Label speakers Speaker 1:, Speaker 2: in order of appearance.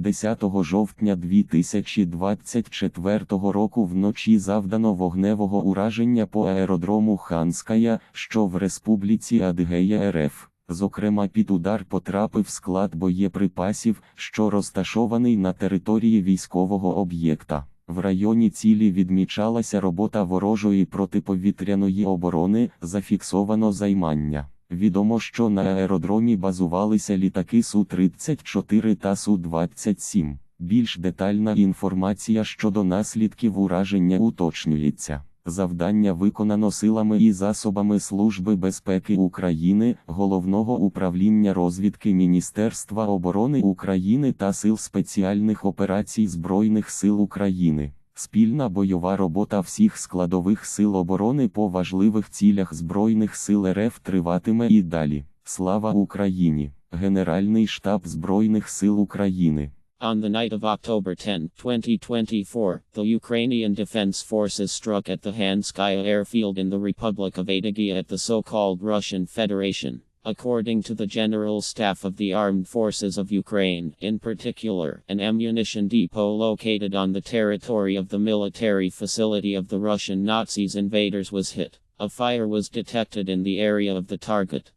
Speaker 1: 10 жовтня 2024 року вночі завдано вогневого ураження по аеродрому Ханская, що в Республіці Адигея РФ. Зокрема, під удар потрапив склад боєприпасів, що розташований на території військового об'єкта. В районі цілі відмічалася робота ворожої протиповітряної оборони, зафіксовано займання. Відомо, що на аеродромі базувалися літаки Су-34 та Су-27. Більш детальна інформація щодо наслідків ураження уточнюється. Завдання виконано силами і засобами Служби безпеки України, Головного управління розвідки Міністерства оборони України та Сил спеціальних операцій Збройних сил України. Спільна бойова робота всіх складових сил оборони по важливих цілях Збройних сил РФ триватиме і далі. Слава Україні! Генеральний штаб Збройних сил України.
Speaker 2: On the night of October 10, 2024, the Ukrainian Defense Forces struck at the Hanskaya airfield in the Republic of Adygia at the so-called Russian Federation. According to the General Staff of the Armed Forces of Ukraine, in particular, an ammunition depot located on the territory of the military facility of the Russian Nazis invaders was hit. A fire was detected in the area of the target.